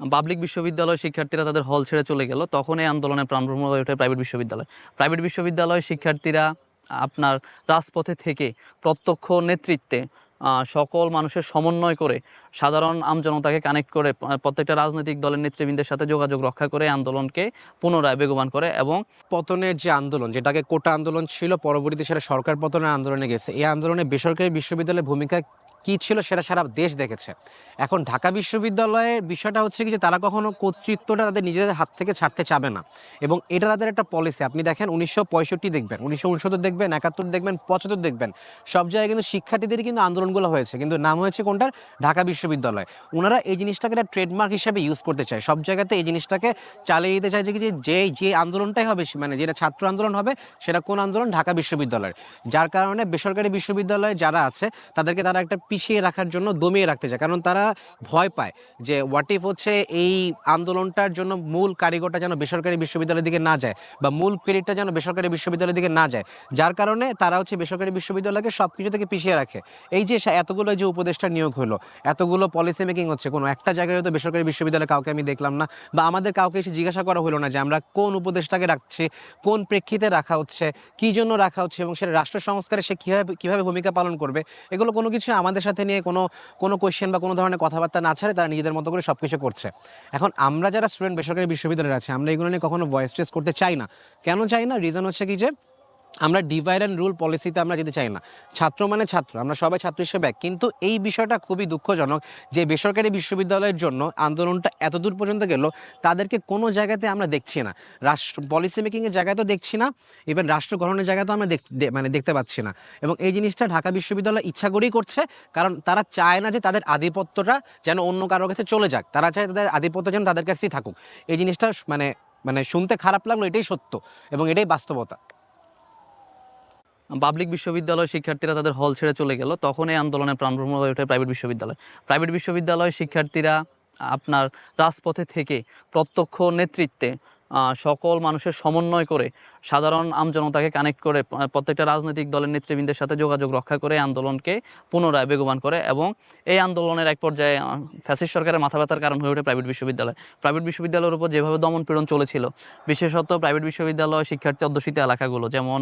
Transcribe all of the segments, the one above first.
Public বিশ্ববিদ্যালয় শিক্ষার্থীরা তাদের হল ছেড়ে চলে গেল। তখন এই আন্দোলনে প্রাণভ্রম হয়ে ওঠে প্রাইভেট বিশ্ববিদ্যালয়। প্রাইভেট বিশ্ববিদ্যালয় শিক্ষার্থীরা আপনার রাজপথে থেকে প্রত্যক্ষ নেতৃত্বে সকল মানুষের সমন্বয় করে সাধারণ আমজনতাকে কানেক্ট করে প্রত্যেকটা রাজনৈতিক দলের নেতৃবৃন্দের সাথে যোগাযোগ রক্ষা করে আন্দোলনকে পুনরায় বেগবান করে এবং পতনের যে আন্দোলন, যেটাকে কোটা আন্দোলন ছিল, পরবর্তীতে সেটা সরকার পতনের আন্দোলনে গেছে। এই আন্দোলনে বেসরকারি বিশ্ববিদ্যালয়ের ভূমিকা কি ছিল সেটা সারা দেশ দেখেছে। এখন ঢাকা বিশ্ববিদ্যালয়ের বিষয়টা হচ্ছে কি যে তারা কখনো কর্তৃত্বটা তাদের নিজেদের হাত থেকে ছাড়তে চাবে না। এবং এটা তাদের একটা পলিসি আপনি দেখেন উনিশশো পঁয়ষট্টি দেখবেন, উনিশশো উনসত্তর দেখবেন, একাত্তর দেখবেন, পঁচাত্তর দেখবেন। সব জায়গায় কিন্তু শিক্ষার্থীদের কিন্তু আন্দোলনগুলো হয়েছে। কিন্তু নাম হয়েছে কোনটার? ঢাকা বিশ্ববিদ্যালয়। ওনারা এই জিনিসটাকে একটা ট্রেডমার্ক হিসেবে ইউজ করতে চায়। সব জায়গাতে এই জিনিসটাকে চালিয়ে দিতে চায় যে যে যে আন্দোলনটাই হবে মানে যেটা ছাত্র আন্দোলন হবে, সেটা কোন আন্দোলন? ঢাকা বিশ্ববিদ্যালয়ের। যার কারণে বেসরকারি বিশ্ববিদ্যালয়ে যারা আছে, তাদেরকে তারা একটা পিছিয়ে রাখার জন্য দমিয়ে রাখতে চায়। কারণ তারা ভয় পায় যে হোয়াট ইফ হচ্ছে এই আন্দোলনটার জন্য মূল কারিগরটা যেন বেসরকারি বিশ্ববিদ্যালয়ের দিকে না যায় বা মূল ক্রেডিটটা যেন বেসরকারি বিশ্ববিদ্যালয়ের দিকে না যায়। যার কারণে তারা হচ্ছে বেসরকারি বিশ্ববিদ্যালয়কে সব কিছু থেকে পিছিয়ে রাখে। এই যে এতগুলো যে উপদেষ্টা নিয়োগ হলো, এতগুলো পলিসি মেকিং হচ্ছে, কোনো একটা জায়গায় হয়তো বেসরকারি বিশ্ববিদ্যালয়ে কাউকে আমি দেখলাম না বা আমাদের কাউকে এসে জিজ্ঞাসা করা হলো না যে আমরা কোন উপদেষ্টাকে রাখছি, কোন প্রেক্ষিতে রাখা হচ্ছে, কী জন্য রাখা হচ্ছে এবং সেটা রাষ্ট্র সংস্কারে সে কীভাবে কীভাবে ভূমিকা পালন করবে, এগুলো কোনো কিছু আমাদের সাথে নিয়ে কোনো কোনো কোয়েশ্চেন বা কোনো ধরনের কথাবার্তা না ছাড়ে, তারা নিজেদের মতো করে সব কিছু করছে। এখন আমরা যারা স্টুডেন্ট বেসরকারি বিশ্ববিদ্যালয়ে আছে, আমরা এগুলো নিয়ে কখনো ভয়েস ট্রেস করতে চাই না। কেন চাই না? রিজন হচ্ছে কি যে আমরা ডিভাইড অ্যান্ড রুল পলিসিতে আমরা যেতে চাই না। ছাত্র মানে ছাত্র, আমরা সবাই ছাত্র হিসেবে কিন্তু এই বিষয়টা খুবই দুঃখজনক যে বেসরকারি বিশ্ববিদ্যালয়ের জন্য আন্দোলনটা এত দূর পর্যন্ত গেল, তাদেরকে কোনো জায়গাতে আমরা দেখছি না। রাষ্ট্র পলিসি মেকিংয়ের জায়গায় তো দেখছি না ইভেন রাষ্ট্র গঠনের জায়গায় তো আমরা মানে দেখতে পাচ্ছি না। এবং এই জিনিসটা ঢাকা বিশ্ববিদ্যালয় ইচ্ছা করেই করছে, কারণ তারা চায় না যে তাদের আধিপত্যটা যেন অন্য কারোর কাছে চলে যাক। তারা চায় তাদের আধিপত্য যেন তাদের কাছেই থাকুক। এই জিনিসটা মানে মানে শুনতে খারাপ লাগল, এটাই সত্য এবং এটাই বাস্তবতা। পাবলিক বিশ্ববিদ্যালয় শিক্ষার্থীরা তাদের হল ছেড়ে চলে গেল। তখন এই আন্দোলনে প্রাণভ্রম হয়ে ওঠে প্রাইভেট বিশ্ববিদ্যালয়। প্রাইভেট বিশ্ববিদ্যালয় শিক্ষার্থীরা আপনার রাজপথে থেকে প্রত্যক্ষ নেতৃত্বে সকল মানুষের সমন্বয় করে সাধারণ আমজনতাকে কানেক্ট করে প্রত্যেকটা রাজনৈতিক দলের নেতৃবৃন্দের সাথে যোগাযোগ রক্ষা করে আন্দোলনকে পুনরায় বেগবান করে এবং এই আন্দোলনের এক পর্যায়ে ফ্যাসিস্ট সরকারের মাথা ব্যথার কারণ হয়ে ওঠে প্রাইভেট বিশ্ববিদ্যালয়। প্রাইভেট বিশ্ববিদ্যালয়ের উপর যেভাবে দমন পীড়ন চলেছিল, বিশেষত প্রাইভেট বিশ্ববিদ্যালয় শিক্ষার্থী অধ্যুষিত এলাকাগুলো, যেমন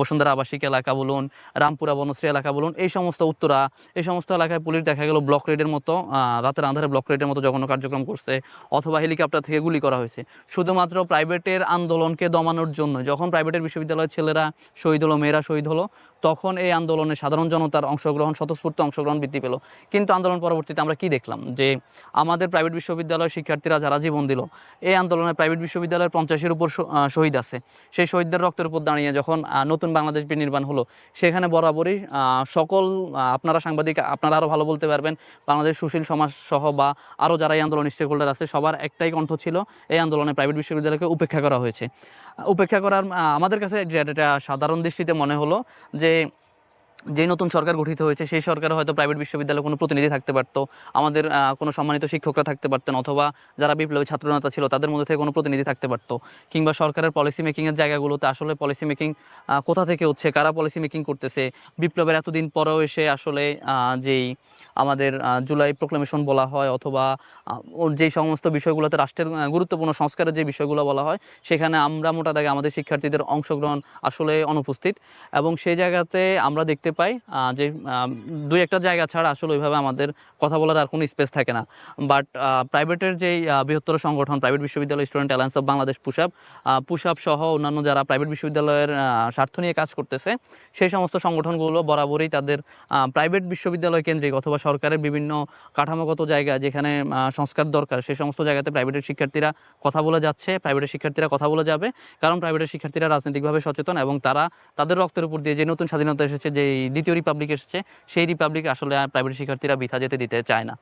বসুন্ধরা আবাসিক এলাকা বলুন, রামপুরা বনশ্রী এলাকা বলুন, এই সমস্ত উত্তরা, এই সমস্ত এলাকায় পুলিশ দেখা গেল ব্লক রেডের মতো রাতের আন্ধারে ব্লক রেডের মতো জঘন্য কার্যক্রম করছে, অথবা হেলিকপ্টার থেকে গুলি করা হয়েছে। শুধুমাত্র প্রাইভেটের আন্দোলনকে দমানোর জন্য, যখন প্রাইভেটের বিশ্ববিদ্যালয়ের ছেলেরা শহীদ হলো, মেয়েরা শহীদ হলো, তখন এই আন্দোলনে সাধারণ জনতার অংশগ্রহণ, স্বতঃস্ফূর্ত অংশগ্রহণ বৃদ্ধি পেল। কিন্তু আন্দোলন পরবর্তীতে আমরা কি দেখলাম? যে আমাদের প্রাইভেট বিশ্ববিদ্যালয়ের শিক্ষার্থীরা যারা জীবন দিল, এই আন্দোলনে প্রাইভেট বিশ্ববিদ্যালয়ের পঞ্চাশের উপর শহীদ আছে। সেই শহীদদের রক্তের উপর দাঁড়িয়ে যখন নতুন বাংলাদেশ বিনির্মাণ হলো, সেখানে বরাবরই সকল আপনারা সাংবাদিক, আপনারা আরও ভালো বলতে পারবেন, বাংলাদেশ সুশীল সমাজ সহ বা আরও যারা এই আন্দোলন স্টেক হোল্ডার আছে, সবার একটাই কণ্ঠ ছিল, এই আন্দোলনে প্রাইভেট বিশ্ববিদ্যালয়কে উপেক্ষা করা হয়েছে। উপেক্ষা করার আমাদের কাছে সাধারণ দৃষ্টিতে মনে হলো যে যে নতুন সরকার গঠিত হয়েছে, সেই সরকার হয়তো প্রাইভেট বিশ্ববিদ্যালয়ে কোনো প্রতিনিধি থাকতে পারতো, আমাদের কোনো সম্মানিত শিক্ষকরা থাকতে পারতেন, অথবা যারা বিপ্লবী ছাত্রনেতা ছিল, তাদের মধ্যে থেকে কোনো প্রতিনিধি থাকতে পারতো। কিংবা সরকারের পলিসি মেকিংয়ের জায়গাগুলোতে আসলে পলিসি মেকিং কোথা থেকে হচ্ছে, কারা পলিসি মেকিং করতেছে, বিপ্লবের এতদিন পরেও এসে আসলে যেই আমাদের জুলাই প্রোক্লেমেশন বলা হয়, অথবা যেই সমস্ত বিষয়গুলোতে রাষ্ট্রের গুরুত্বপূর্ণ সংস্কারের যে বিষয়গুলো বলা হয়, সেখানে আমরা মোটা দাগে আমাদের শিক্ষার্থীদের অংশগ্রহণ আসলে অনুপস্থিত। এবং সেই জায়গাতে আমরা দেখতে পাই যে দুই একটা জায়গা ছাড়া আসলে ওইভাবে আমাদের কথা বলার আর কোনো স্পেস থাকে না। বাট প্রাইভেটের যেই বৃহত্তর সংগঠন প্রাইভেট বিশ্ববিদ্যালয় স্টুডেন্ট অ্যালায়েন্স অফ বাংলাদেশ পুশাপ পুশাপ সহ অন্যান্য যারা প্রাইভেট বিশ্ববিদ্যালয়ের স্বার্থ নিয়ে কাজ করতেছে, সেই সমস্ত সংগঠনগুলো বরাবরই তাদের প্রাইভেট বিশ্ববিদ্যালয় কেন্দ্রিক অথবা সরকারের বিভিন্ন কাঠামোগত জায়গা যেখানে সংস্কার দরকার, সেই সমস্ত জায়গাতে প্রাইভেটের শিক্ষার্থীরা কথা বলে যাচ্ছে প্রাইভেটের শিক্ষার্থীরা কথা বলে যাবে। কারণ প্রাইভেটের শিক্ষার্থীরা রাজনৈতিকভাবে সচেতন এবং তারা তাদের রক্তের উপর দিয়ে যে নতুন স্বাধীনতা এসেছে যে দ্বিতীয় রিপাবলিক এসেছে সেই রিপাবলিক আসলে প্রাইভেট শিক্ষার্থীরা বিথা যেতে দিতে চায় না।